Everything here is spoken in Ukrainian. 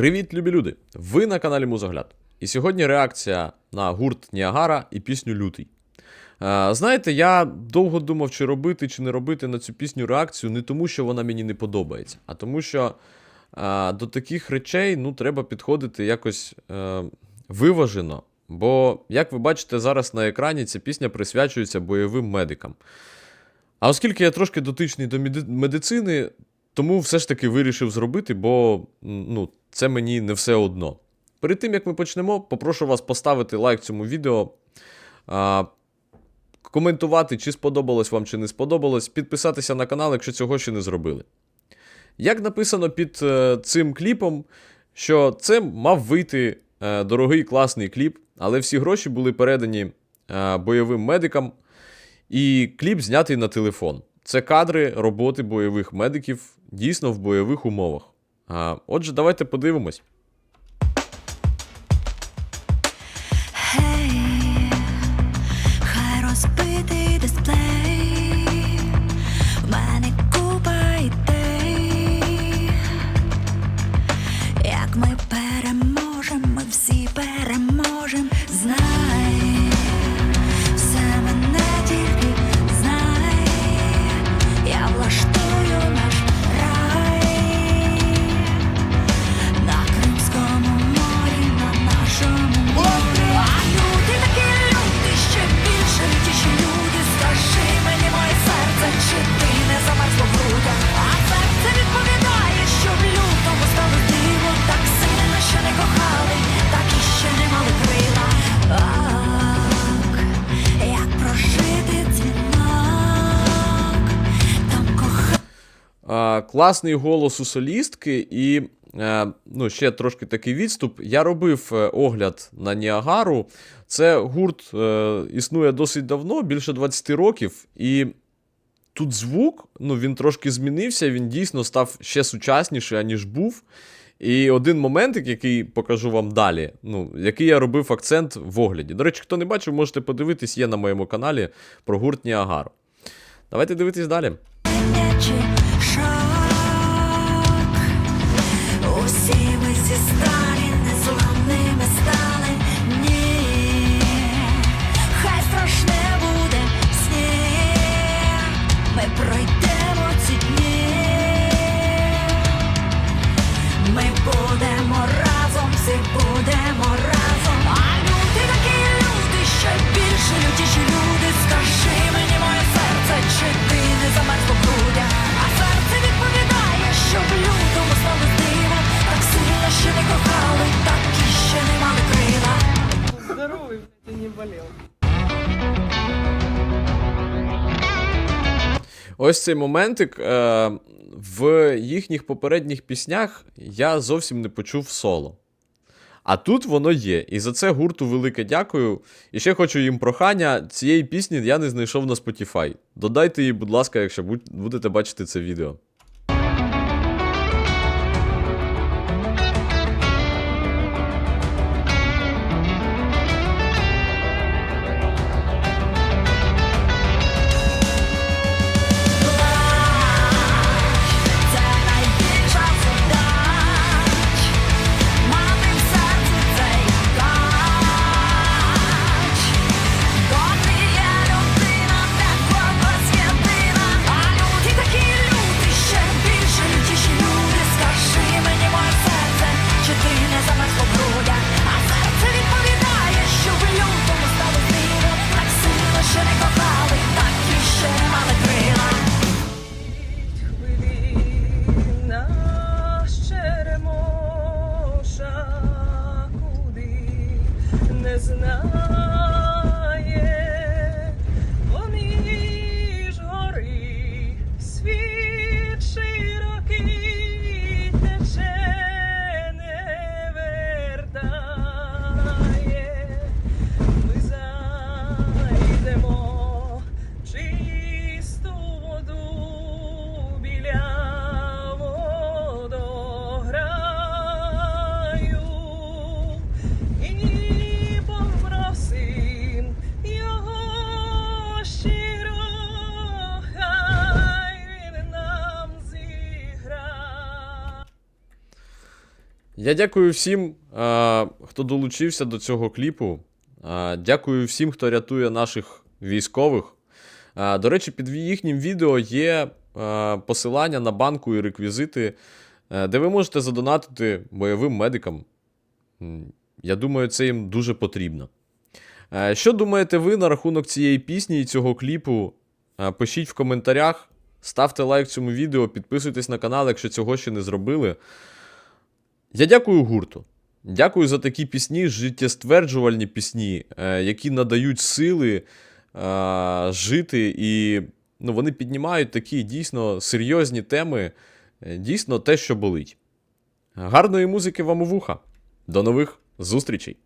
Привіт, любі люди! Ви на каналі Музогляд. І сьогодні реакція на гурт Ніагара і пісню Лютий. Е, знаєте, я довго думав, чи робити, чи не робити на цю пісню реакцію, не тому, що вона мені не подобається, а тому, що е, до таких речей ну, треба підходити якось е, виважено. Бо, як ви бачите, зараз на екрані ця пісня присвячується бойовим медикам. А оскільки я трошки дотичний до медицини, тому все ж таки вирішив зробити, бо ну, це мені не все одно. Перед тим як ми почнемо, попрошу вас поставити лайк цьому відео, коментувати, чи сподобалось вам, чи не сподобалось, підписатися на канал, якщо цього ще не зробили. Як написано під е, цим кліпом, що це мав вийти е, дорогий класний кліп, але всі гроші були передані е, бойовим медикам, і кліп знятий на телефон. Це кадри роботи бойових медиків дійсно в бойових умовах. Отже, давайте подивимось. Класний голос у солістки, і е, ну, ще трошки такий відступ. Я робив е, огляд на Ніагару. Це гурт е, існує досить давно, більше 20 років. І тут звук, ну, він трошки змінився, він дійсно став ще сучасніший, аніж був. І один моментик, який покажу вам далі, ну, який я робив акцент в огляді. До речі, хто не бачив, можете подивитись, є на моєму каналі про гурт Ніагару. Давайте дивитись далі. Блядь, и не болел. Ось цей моментик. Е, в їхніх попередніх піснях я зовсім не почув соло. А тут воно є. І за це гурту велике дякую. І ще хочу їм прохання. Цієї пісні я не знайшов на Spotify. Додайте її, будь ласка, якщо будете бачити це відео. Я дякую всім, хто долучився до цього кліпу. Дякую всім, хто рятує наших військових. До речі, під їхнім відео є посилання на банку і реквізити, е, де ви можете задонатити бойовим медикам. Я думаю, це їм дуже потрібно. Е, Що думаєте ви на рахунок цієї пісні і цього кліпу? Е, Пишіть в коментарях, ставте лайк цьому відео, підписуйтесь на канал, якщо цього ще не зробили. Я дякую гурту. Дякую за такі пісні, життєстверджувальні пісні, е, які надають сили е, жити, і ну, вони піднімають такі дійсно серйозні теми, е, дійсно те, що болить. Гарної музики вам у вуха. До нових зустрічей!